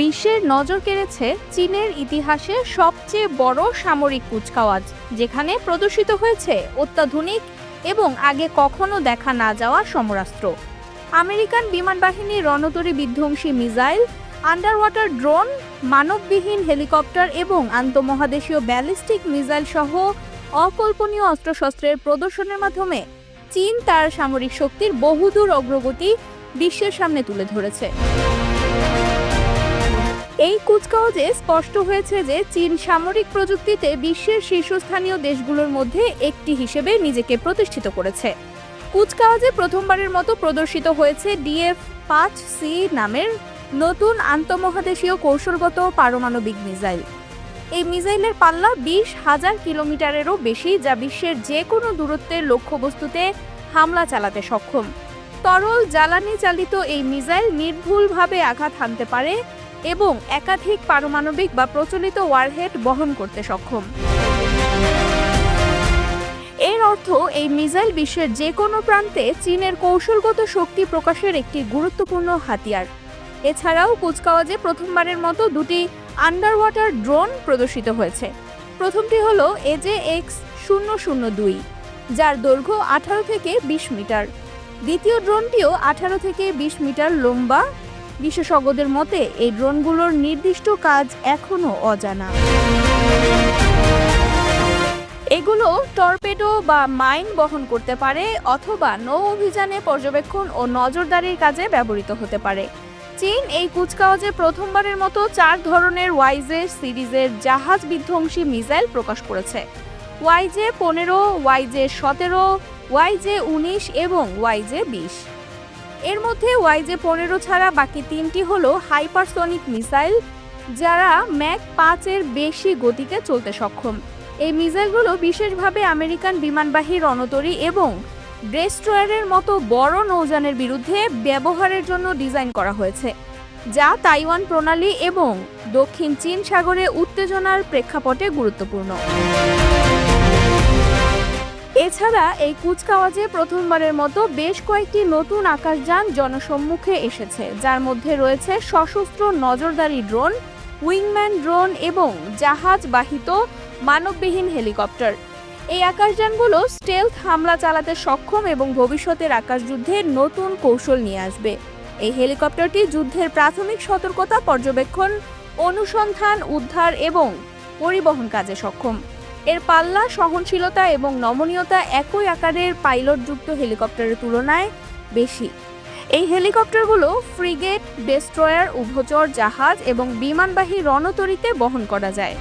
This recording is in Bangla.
বিশ্বের নজর কেড়েছে চীনের ইতিহাসে সবচেয়ে বড় সামরিক কুচকাওয়াজ, যেখানে প্রদর্শিত হয়েছে অত্যাধুনিক এবং আগে কখনো দেখা না যাওয়া সমরাস্ত্র। আমেরিকান বিমান বাহিনীর রণতরী বিধ্বংসী মিসাইল আন্ডার ওয়াটার ড্রোন, মানববিহীন হেলিকপ্টার এবং আন্তঃমহাদেশীয় ব্যালিস্টিক মিসাইল সহ অকল্পনীয় অস্ত্রশস্ত্রের প্রদর্শনের মাধ্যমে চীন তার সামরিক শক্তির বহুদূর অগ্রগতি বিশ্বের সামনে তুলে ধরেছে। এই কুচকাওয়াজে স্পষ্ট হয়েছে যে চীন সামরিক প্রযুক্তিতে বিশ্বের শীর্ষস্থানীয় দেশগুলোর মধ্যে একটি হিসেবে নিজেকে প্রতিষ্ঠিত করেছে। কুচকাওয়াজে প্রথমবারের মতো প্রদর্শিত হয়েছে ডিএফ পাঁচ সি নামের নতুন আন্তঃমহাদেশীয় কৌশলগত পারমাণবিক মিসাইল। এই মিসাইলের পাল্লা বিশ হাজার কিলোমিটারেরও বেশি, যা বিশ্বের যে কোনো দূরত্বের লক্ষ্যবস্তুতে হামলা চালাতে সক্ষম। তরল জ্বালানি চালিত এই মিসাইল নির্ভুলভাবে আঘাত হানতে পারে এবং একাধিক পারমাণবিক বা প্রচলিত ওয়ারহেড বহন করতে সক্ষম। এর অর্থ এই মিসাইল বিশ্বের যে কোনো প্রান্তে চীনের কৌশলগত শক্তি প্রকাশের একটি গুরুত্বপূর্ণ হাতিয়ার। এছাড়াও কুচকাওয়াজে প্রথমবারের মতো দুটি আন্ডার ওয়াটার ড্রোন প্রদর্শিত হয়েছে। প্রথমটি হল এজে এক্স শূন্য শূন্য দুই, যার দৈর্ঘ্য আঠারো থেকে বিশ মিটার। দ্বিতীয় ড্রোনটিও আঠারো থেকে বিশ মিটার লম্বা বিশেষজ্ঞদের মতে, এই ড্রোনগুলোর নির্দিষ্ট কাজ এখনও অজানা। এগুলো টর্পেডো বা মাইন বহন করতে পারে অথবা নৌ অভিযানে পর্যবেক্ষণ ও নজরদারির কাজে ব্যবহৃত হতে পারে। চীন এই কুচকাওয়াজে প্রথমবারের মতো চার ধরনের ওয়াইজে সিরিজের জাহাজ বিধ্বংসী মিসাইল প্রকাশ করেছে। ওয়াইজে পনেরো, ওয়াইজে সতেরো, ওয়াইজে উনিশ এবং ওয়াইজে বিশ। এর মধ্যে ওয়াইজে পনেরো ছাড়া বাকি তিনটি হলো হাইপারসনিক মিসাইল, যারা ম্যাক পাঁচের বেশি গতিতে চলতে সক্ষম। এই মিসাইলগুলো বিশেষভাবে আমেরিকান বিমানবাহী রণতরী এবং ডেস্ট্রয়ারের মতো বড় নৌযানের বিরুদ্ধে ব্যবহারের জন্য ডিজাইন করা হয়েছে, যা তাইওয়ান প্রণালী এবং দক্ষিণ চীন সাগরে উত্তেজনার প্রেক্ষাপটে গুরুত্বপূর্ণ। এছাড়া এই কুচকাওয়াজে প্রথমবারের মতো বেশ কয়েকটি নতুন আকাশযান জনসম্মুখে এসেছে, যার মধ্যে রয়েছে সশস্ত্র নজরদারি ড্রোন, উইংম্যান ড্রোন এবং জাহাজ বাহিত মানববিহীন হেলিকপ্টার। এই আকাশযানগুলো স্টেলথ হামলা চালাতে সক্ষম এবং ভবিষ্যতের আকাশযুদ্ধে নতুন কৌশল নিয়ে আসবে। এই হেলিকপ্টারটি যুদ্ধের প্রাথমিক সতর্কতা পর্যবেক্ষণ, অনুসন্ধান, উদ্ধার এবং পরিবহন কাজে সক্ষম। এর পাল্লা, সহনশীলতা এবং নমনীয়তা একই আকারের পাইলটযুক্ত হেলিকপ্টারের তুলনায় বেশি। এই হেলিকপ্টারগুলো ফ্রিগেট, ডেস্ট্রয়ার, উভচর জাহাজ এবং বিমানবাহী রণতরিতে বহন করা যায়।